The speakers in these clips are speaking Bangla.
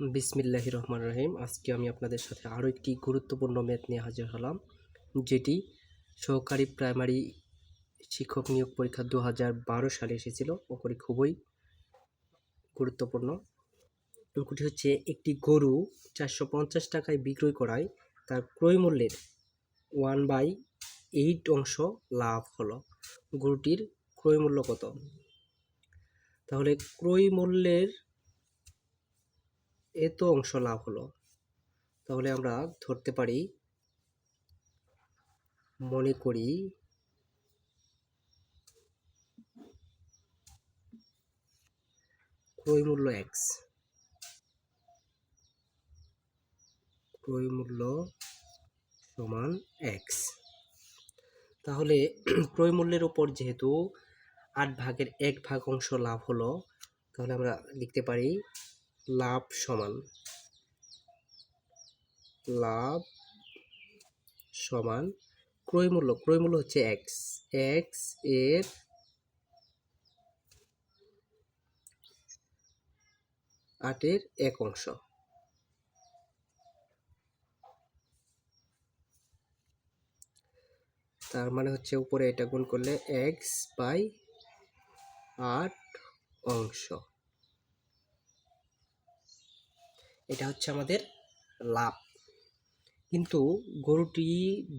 বিসমিল্লাহ রহমান রহিম। আজকে আমি আপনাদের সাথে আরও একটি গুরুত্বপূর্ণ ম্যাথ নিয়ে হাজির হলাম, যেটি সহকারী প্রাইমারি শিক্ষক নিয়োগ পরীক্ষা দু হাজার বারো সালে এসেছিল। ওপরে খুবই গুরুত্বপূর্ণ। অঙ্কটি হচ্ছে একটি গরু চারশো পঞ্চাশ টাকায় বিক্রয় করায়, তার ক্রয় মূল্যের ওয়ান বাই এইট অংশ লাভ হলো। গরুটির ক্রয় মূল্য কত? তাহলে ক্রয় মূল্যের এত অংশ লাভ হলো। তাহলে আমরা ধরতে পারি, মনে করি ক্রয় মূল্য এক্স ক্রয় মূল্য সমান এক্স তাহলে ক্রয় মূল্যের উপর যেহেতু আট ভাগের এক ভাগ অংশ লাভ হলো, তাহলে আমরা লিখতে পারি লাভ সমান লাভ সমান ক্রয় মূল্য ক্রয় মূল্য হচ্ছে এক্স এক্সের আটের এক অংশ। তার মানে হচ্ছে উপরে এটা গুণ করলে এক্স বাই আট অংশ। এটা হচ্ছে আমাদের লাভ। কিন্তু গরুটি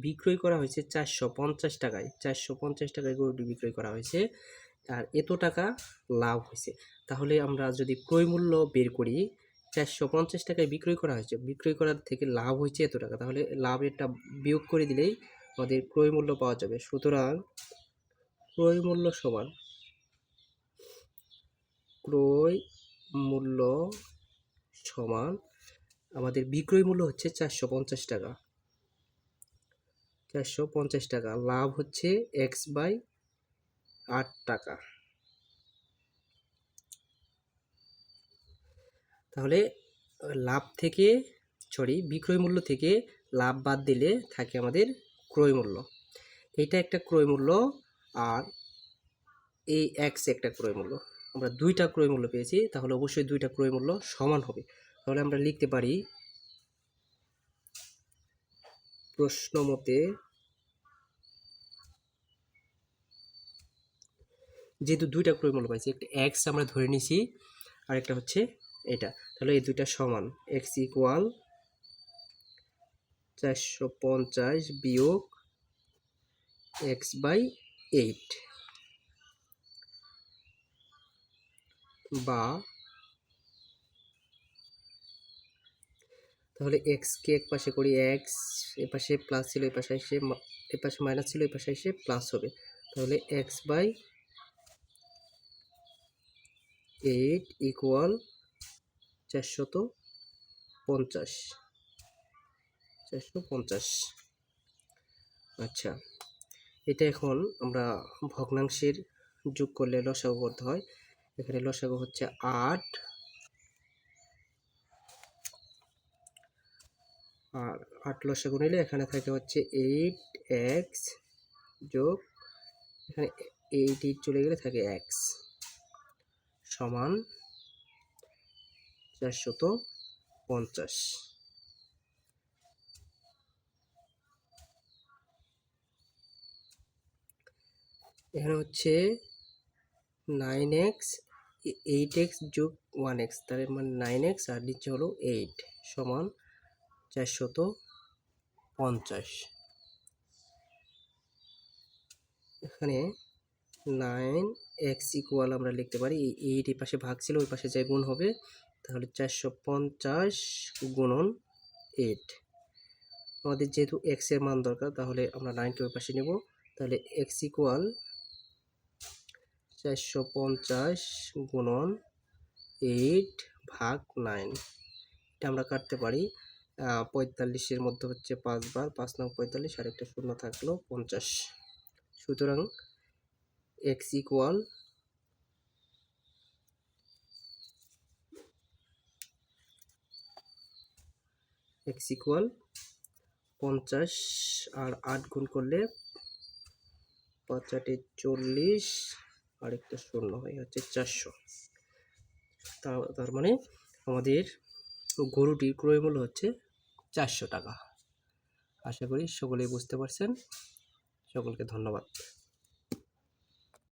বিক্রয় করা হয়েছে চারশো পঞ্চাশ টাকায়। চারশো পঞ্চাশ টাকায় গরুটি বিক্রয় করা হয়েছে। আর এত টাকা লাভ হয়েছে। তাহলে আমরা যদি ক্রয় মূল্য বের করি, চারশো পঞ্চাশ টাকায় বিক্রয় করা হয়েছে, বিক্রয় করার থেকে লাভ হয়েছে এত টাকা। তাহলে লাভ লাভেরটা বিয়োগ করে দিলেই আমাদের ক্রয় মূল্য পাওয়া যাবে। সুতরাং ক্রয় মূল্য সমান। ক্রয় মূল্য সমান, আমাদের বিক্রয় মূল্য হচ্ছে চারশো পঞ্চাশ টাকা। চারশো পঞ্চাশ টাকা, লাভ হচ্ছে এক্স বাই আট টাকা। তাহলে, লাভ থেকে সরি বিক্রয় মূল্য থেকে লাভ বাদ দিলে থাকে আমাদের ক্রয় মূল্য। এটা একটা ক্রয় মূল্য আর এই এক্স একটা ক্রয় মূল্য। আমরা দুইটা ক্রয় মূল্য পেয়েছি, তাহলে অবশ্যই দুইটা ক্রয় মূল্য সমান হবে। তাহলে আমরা লিখতে পারি প্রশ্ন মতে যেহেতু দুইটা ক্রয় মূল্য পাইছি, একটা এক্স আমরা ধরে নিছি আর একটা হচ্ছে এটা। তাহলে এই দুইটা সমান এক্স ইকুয়াল চারশো পঞ্চাশ বিয়োগ এক্স বাই এইট বা তাহলে এক্স কে এক পাশে করি এক্স এ পাশে প্লাস ছিল, এ পাশে এসে এ পাশে মাইনাস ছিল, এ পাশে এসে প্লাস হবে। তাহলে এক্স বাই এইট ইকুয়াল চারশত পঞ্চাশ। চারশো পঞ্চাশ। আচ্ছা এটা এখন আমরা ভগ্নাংশের যোগ করলে লসাগু করতে হয়। এখানে লসাগু হচ্ছে আট আর আট লসাগু নিলে এখানে থাকে হচ্ছে এইট এক্স যোগ, এখানে এইট এইট চলে গেলে থাকে এক্স সমান চারশত পঞ্চাশ। এখানে হচ্ছে নাইন এক্স এইট এক্স যোগ ওয়ান এক্স তার মানে নাইন এক্স আর নিচে হলো এইট সমান চারশত পঞ্চাশ। এখানে নাইন এক্স ইকুয়াল আমরা লিখতে পারি, এই এইট এই পাশে ভাগ ছিল, ওই পাশে যে গুণ হবে, তাহলে চারশো পঞ্চাশ গুণন এইট। আমাদের যেহেতু এক্সের মান দরকার, তাহলে আমরা নাইনকে ওই পাশে নেব, তাহলে এক্স ইকুয়াল চারশো পঞ্চাশ গুণন এইট ভাগ নাইন। এটা আমরা কাটতে পারি পঁয়তাল্লিশের মধ্যে হচ্ছে পাঁচবার, পাঁচ নং পঁয়তাল্লিশ আর একটা শূন্য থাকল পঞ্চাশ। সুতরাং এক্স ইকুয়াল এক্স ইকুয়াল পঞ্চাশ, আর আট গুণ করলে পাঁচ আটে চল্লিশ আর একটা শূন্য হয়ে যাচ্ছে চারশো। তার মানে আমাদের গরুটির ক্রয়মূল্য হচ্ছে চারশো টাকা। আশা করি সকলেই বুঝতে পারছেন। সকলকে ধন্যবাদ।